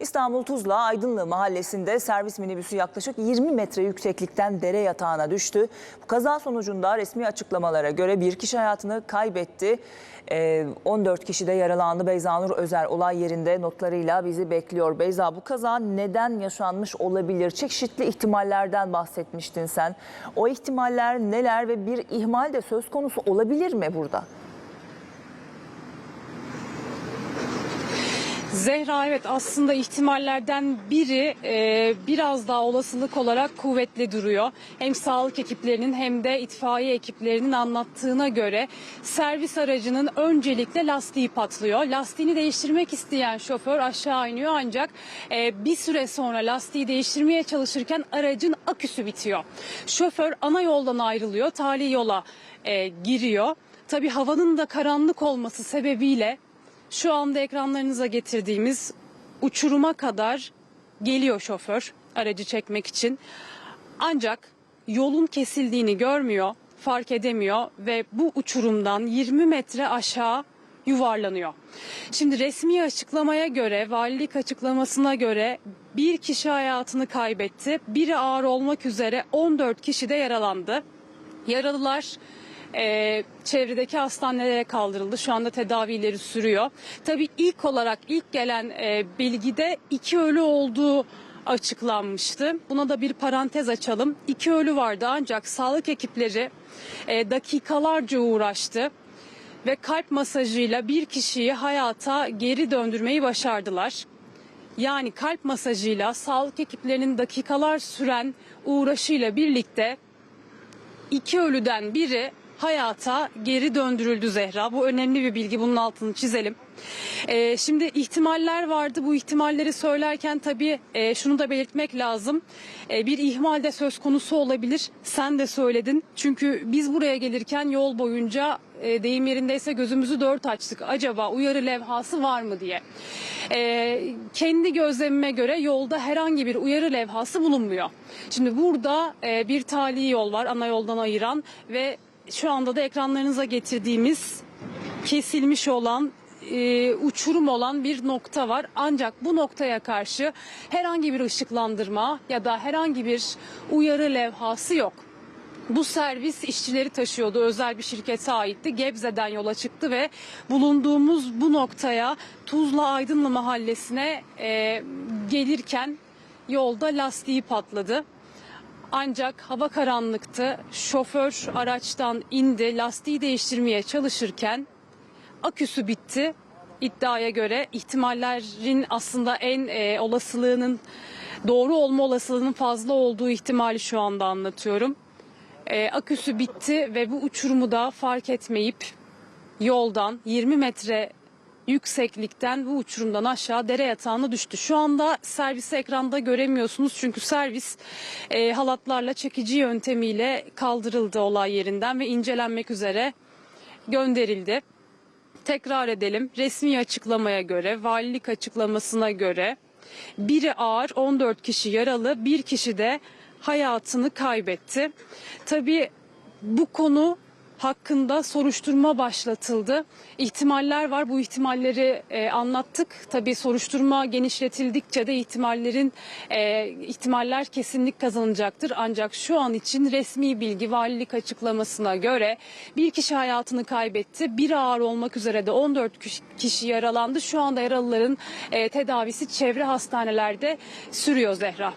İstanbul Tuzla Aydınlı mahallesinde servis minibüsü yaklaşık 20 metre yükseklikten dere yatağına düştü. Bu kaza sonucunda resmi açıklamalara göre bir kişi hayatını kaybetti. Ee, 14 kişi de yaralandı. Beyza Nur Özer olay yerinde notlarıyla bizi bekliyor. Beyza bu kaza neden yaşanmış olabilir? Çeşitli ihtimallerden bahsetmiştin sen. O ihtimaller neler ve bir ihmal de söz konusu olabilir mi burada? Zehra evet aslında ihtimallerden biri e, biraz daha olasılık olarak kuvvetli duruyor. Hem sağlık ekiplerinin hem de itfaiye ekiplerinin anlattığına göre servis aracının öncelikle lastiği patlıyor. Lastiğini değiştirmek isteyen şoför aşağı iniyor ancak e, bir süre sonra lastiği değiştirmeye çalışırken aracın aküsü bitiyor. Şoför ana yoldan ayrılıyor, tali yola e, giriyor. Tabii havanın da karanlık olması sebebiyle şu anda ekranlarınıza getirdiğimiz uçuruma kadar geliyor şoför aracı çekmek için. Ancak yolun kesildiğini görmüyor, fark edemiyor ve bu uçurumdan 20 metre aşağı yuvarlanıyor. Şimdi resmi açıklamaya göre, valilik açıklamasına göre bir kişi hayatını kaybetti. Biri ağır olmak üzere 14 kişi de yaralandı. Yaralılar e, çevredeki hastanelere kaldırıldı. Şu anda tedavileri sürüyor. Tabii ilk olarak ilk gelen e, bilgide iki ölü olduğu açıklanmıştı. Buna da bir parantez açalım. İki ölü vardı ancak sağlık ekipleri e, dakikalarca uğraştı ve kalp masajıyla bir kişiyi hayata geri döndürmeyi başardılar. Yani kalp masajıyla sağlık ekiplerinin dakikalar süren uğraşıyla birlikte iki ölüden biri hayata geri döndürüldü Zehra. Bu önemli bir bilgi. Bunun altını çizelim. Ee, şimdi ihtimaller vardı. Bu ihtimalleri söylerken tabii e, şunu da belirtmek lazım. E, bir ihmal de söz konusu olabilir. Sen de söyledin. Çünkü biz buraya gelirken yol boyunca e, deyim yerindeyse gözümüzü dört açtık. Acaba uyarı levhası var mı diye. E, kendi gözlemime göre yolda herhangi bir uyarı levhası bulunmuyor. Şimdi burada e, bir tali yol var ana yoldan ayıran ve şu anda da ekranlarınıza getirdiğimiz kesilmiş olan e, uçurum olan bir nokta var. Ancak bu noktaya karşı herhangi bir ışıklandırma ya da herhangi bir uyarı levhası yok. Bu servis işçileri taşıyordu. Özel bir şirkete aitti. Gebze'den yola çıktı ve bulunduğumuz bu noktaya Tuzla Aydınlı mahallesine e, gelirken yolda lastiği patladı. Ancak hava karanlıktı. Şoför araçtan indi. Lastiği değiştirmeye çalışırken aküsü bitti. İddiaya göre ihtimallerin aslında en e, olasılığının doğru olma olasılığının fazla olduğu ihtimali şu anda anlatıyorum. E, aküsü bitti ve bu uçurumu da fark etmeyip yoldan 20 metre yükseklikten bu uçurumdan aşağı dere yatağına düştü. Şu anda servisi ekranda göremiyorsunuz çünkü servis e, halatlarla çekici yöntemiyle kaldırıldı olay yerinden ve incelenmek üzere gönderildi. Tekrar edelim resmi açıklamaya göre valilik açıklamasına göre biri ağır 14 kişi yaralı bir kişi de hayatını kaybetti. Tabii bu konu hakkında soruşturma başlatıldı. İhtimaller var. Bu ihtimalleri e, anlattık. Tabii soruşturma genişletildikçe de ihtimallerin e, ihtimaller kesinlik kazanacaktır. Ancak şu an için resmi bilgi valilik açıklamasına göre bir kişi hayatını kaybetti. Bir ağır olmak üzere de 14 kişi- yaralandı. Şu anda yaralıların e, tedavisi çevre hastanelerde sürüyor Zehra.